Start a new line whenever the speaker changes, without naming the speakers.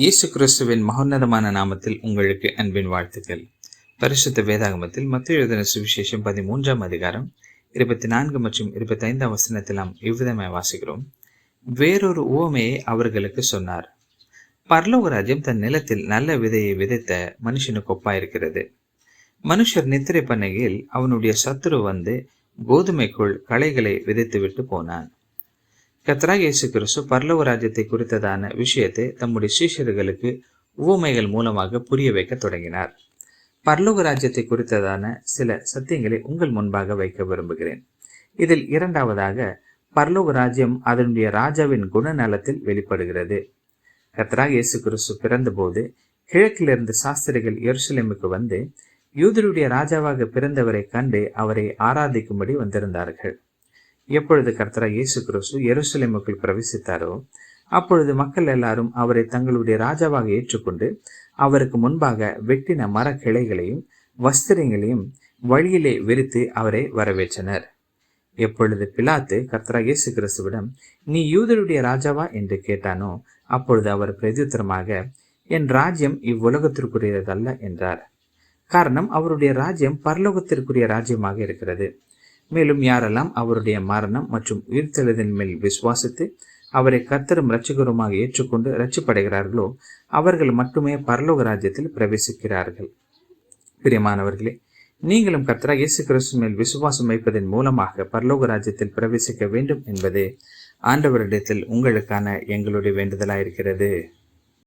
இயேசு கிறிஸ்துவின் மகோன்னதமான நாமத்தில் உங்களுக்கு அன்பின் வாழ்த்துக்கள். பரிசுத்த வேதாகமத்தில் மத்திய எழுதின சுவிசேஷம் பதிமூன்றாம் அதிகாரம் இருபத்தி நான்கு மற்றும் இருபத்தி ஐந்தாம் வசனத்தில் நாம் இவ்விதமாய் வாசிக்கிறோம். வேறொரு உவமையை அவர்களுக்கு சொன்னார். பரலோக ராஜ்யம் தன் நிலத்தில் நல்ல விதையை விதைத்த மனுஷனுக்கு ஒப்பாயிருக்கிறது மனுஷர் நித்திரை பண்ணையில் அவனுடைய சத்துரு வந்து கோதுமைக்குள் களைகளை விதைத்து விட்டு போனான். கத்ராக் இயேசு கிறிஸ்து பரலோக ராஜ்யத்தை குறித்ததான விஷயத்தை தம்முடைய சீஷர்களுக்கு உவமைகள் மூலமாக புரிய வைக்க தொடங்கினார். பரலோக ராஜ்யத்தை குறித்ததான சில சத்தியங்களை உங்கள் முன்பாக வைக்க விரும்புகிறேன். இதில் இரண்டாவதாக பரலோக ராஜ்யம் அதனுடைய ராஜாவின் குணநலத்தில் வெளிப்படுகிறது. கத்ராக் இயேசு கிறிஸ்து பிறந்தபோது கிழக்கிலிருந்து சாஸ்திரிகள் எருசலேமுக்கு வந்து யூதருடைய ராஜாவாக பிறந்தவரை கண்டு அவரை ஆராதிக்கும்படி வந்திருந்தார்கள். எப்பொழுது கர்த்தரா இயேசு கிறிஸ்து எருசலேமுக்குள் பிரவேசித்தாரோ அப்பொழுது மக்கள் எல்லாரும் அவரை தங்களுடைய ராஜாவாக ஏற்றுக்கொண்டு அவருக்கு முன்பாக வெட்டின மரக்கிளைகளையும் வஸ்திரங்களையும் வழியிலே விரித்து அவரை வரவேற்றனர். எப்பொழுது பிலாத்து கர்த்தரா இயேசு கிறிஸ்துவிடம் நீ யூதருடைய ராஜாவா? என்று கேட்டானோ அப்பொழுது அவர் பிரதித்திரமாக என் ராஜ்யம் இவ்வுலகத்திற்குரியதல்ல என்றார். காரணம் அவருடைய ராஜ்யம் பரலோகத்திற்குரிய ராஜ்யமாக இருக்கிறது. மேலும் யாரெல்லாம் அவருடைய மரணம் மற்றும் உயிர்த்தெழுதின் மேல் விசுவாசித்து அவரை கர்த்தரும் இரட்சகருமாக ஏற்றுக்கொண்டு ரட்சிப்படைகிறார்களோ அவர்கள் மட்டுமே பரலோக ராஜ்யத்தில் பிரவேசிக்கிறார்கள். பிரியமானவர்களே நீங்களும் கர்த்தரா இயேசு கிறிஸ்து மேல் விசுவாசம் வைப்பதன் மூலமாக பரலோக ராஜ்யத்தில் பிரவேசிக்க வேண்டும் என்பது ஆண்டவரிடத்தில் உங்களுக்கான எங்களுடைய வேண்டுதலாயிருக்கிறது.